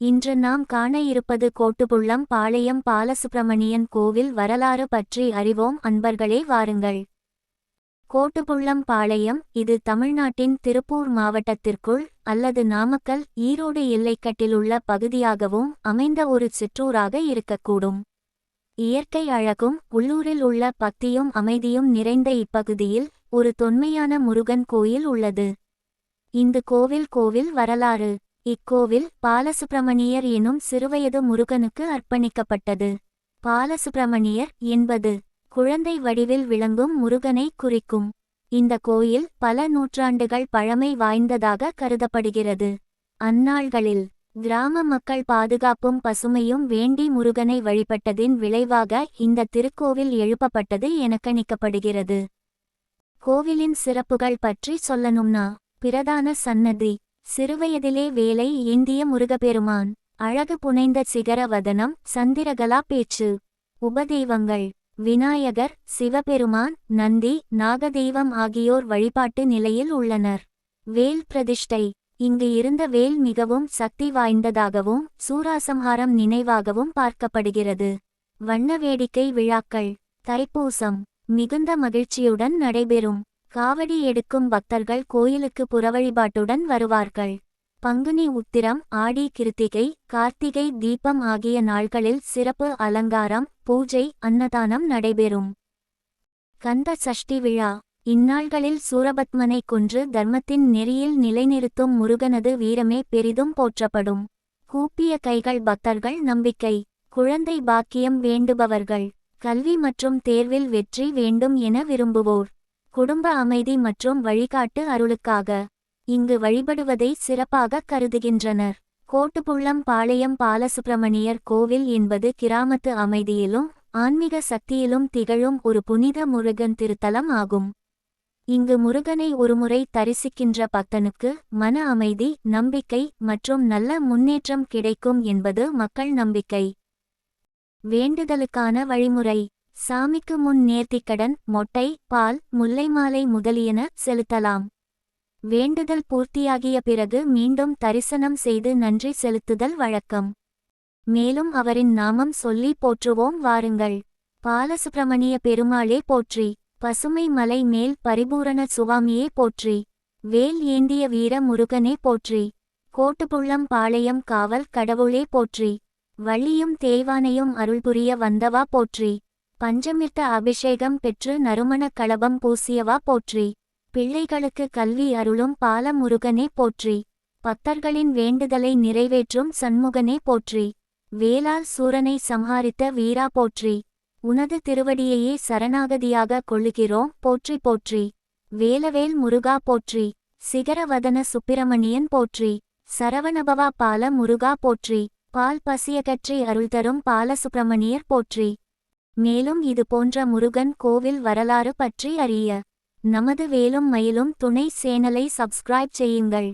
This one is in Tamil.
இன்று நாம் காண இருப்பது கோட்டுபுள்ளம் பாளையம் பாலசுப்பிரமணியன் கோவில் வரலாறு பற்றி அறிவோம். அன்பர்களே வாருங்கள். கோட்டுபுள்ளம் பாளையம் இது தமிழ்நாட்டின் திருப்பூர் மாவட்டத்திற்குள் அல்லது நாமக்கல் ஈரோடு எல்லைக்கட்டிலுள்ள பகுதியாகவும் அமைந்த ஒரு சிற்றூராக இருக்கக்கூடும். இயற்கை அழகும் உள்ளூரில் உள்ள பக்தியும் அமைதியும் நிறைந்த இப்பகுதியில் ஒரு தொன்மையான முருகன் கோயில் உள்ளது. இந்த கோவில் கோவில் வரலாறு. இக்கோவில் பாலசுப்பிரமணியர் எனும் சிறுவயது முருகனுக்கு அர்ப்பணிக்கப்பட்டது. பாலசுப்பிரமணியர் என்பது குழந்தை வடிவில் விளங்கும் முருகனை குறிக்கும். இந்த கோயில் பல நூற்றாண்டுகள் பழமை வாய்ந்ததாக கருதப்படுகிறது. அந்நாள்களில் கிராம மக்கள் பாதுகாப்பும் பசுமையும் வேண்டி முருகனை வழிபட்டதின் விளைவாக இந்த திருக்கோவில் எழுப்பப்பட்டது என கணிக்கப்படுகிறது. கோவிலின் சிறப்புகள் பற்றி சொல்லணும்னா பிரதான சன்னதி சிறுவயதிலே வேலை இந்திய முருகப்பெருமான் அழகு புனைந்த சிகர வதனம் சந்திரகலா பேச்சு. உபதெய்வங்கள் விநாயகர் சிவபெருமான் நந்தி நாகதெய்வம் ஆகியோர் வழிபாட்டு நிலையில் உள்ளனர். வேல் பிரதிஷ்டை. இங்கு இருந்த வேல் மிகவும் சக்தி வாய்ந்ததாகவும் சூராசம்ஹாரம் நினைவாகவும் பார்க்கப்படுகிறது. வண்ண வேடிக்கை விழாக்கள். தைப்பூசம். மிகுந்த மகிழ்ச்சியுடன் நடைபெறும். காவடி எடுக்கும் பக்தர்கள் கோயிலுக்கு புறவழிபாட்டுடன் வருவார்கள். பங்குனி உத்திரம் ஆடி கிருத்திகை கார்த்திகை தீபம் ஆகிய நாள்களில் சிறப்பு அலங்காரம் பூஜை அன்னதானம் நடைபெறும். கந்த சஷ்டி விழா. இந்நாள்களில் சூரபத்மனை கொன்று தர்மத்தின் நெறியில் நிலைநிறுத்தும் முருகனது வீரமே பெரிதும் போற்றப்படும். கூப்பிய கைகள் பக்தர்கள் நம்பிக்கை. குழந்தை பாக்கியம் வேண்டுபவர்கள். கல்வி மற்றும் தேர்வில் வெற்றி வேண்டும் என விரும்புவோர். குடும்ப அமைதி மற்றும் வழிகாட்டு அருளுக்காக இங்கு வழிபடுவதை சிறப்பாக கருதுகின்றனர். கோட்டுப்புள்ளம் பாளையம் பாலசுப்பிரமணியர் கோவில் என்பது கிராமத்து அமைதியிலும் ஆன்மீக சக்தியிலும் திகழும் ஒரு புனித முருகன் திருத்தலம் ஆகும். இங்கு முருகனை ஒருமுறை தரிசிக்கின்ற பக்தனுக்கு மன அமைதி நம்பிக்கை மற்றும் நல்ல முன்னேற்றம் கிடைக்கும் என்பது மக்கள் நம்பிக்கை. வேண்டுதலுக்கான வழிமுறை. சாமிக்கு முன் நேர்த்திக்கடன் மொட்டை பால் முல்லைமாலை முதலியன செலுத்தலாம். வேண்டுதல் பூர்த்தியாகிய பிறகு மீண்டும் தரிசனம் செய்து நன்றி செலுத்துதல் வழக்கம். மேலும் அவரின் நாமம் சொல்லி போற்றுவோம் வாருங்கள். பாலசுப்பிரமணிய பெருமாளே போற்றி. பசுமை மலை மேல் பரிபூரண சுவாமியே போற்றி. வேல் ஏந்திய வீர முருகனே போற்றி. கோட்டுப்புள்ளம் பாளையம் காவல் கடவுளே போற்றி. வள்ளியும் தேய்வானையும் அருள்புரிய வந்தவா போற்றி. பஞ்சமிர்த்த அபிஷேகம் பெற்று நறுமணக் களபம் பூசியவா போற்றி. பிள்ளைகளுக்கு கல்வி அருளும் பால முருகனே போற்றி. பக்தர்களின் வேண்டுதலை நிறைவேற்றும் சண்முகனே போற்றி. வேளால் சூரனை சம்ஹாரித்த வீரா போற்றி. உனது திருவடியையே சரணாகதியாக கொள்ளுகிறோம் போற்றி போற்றி. வேலவேல் முருகா போற்றி. சிகரவதன சுப்பிரமணியன் போற்றி. சரவணபவா பால முருகா போற்றி. பால் பசியகற்றி அருள்தரும் பாலசுப்பிரமணியர் போற்றி. மேலும் இது போன்ற முருகன் கோவில் வரலாறு பற்றி அறிய நமது வேலும் மயிலும் துணை சேனலை சப்ஸ்கிரைப் செய்யுங்கள்.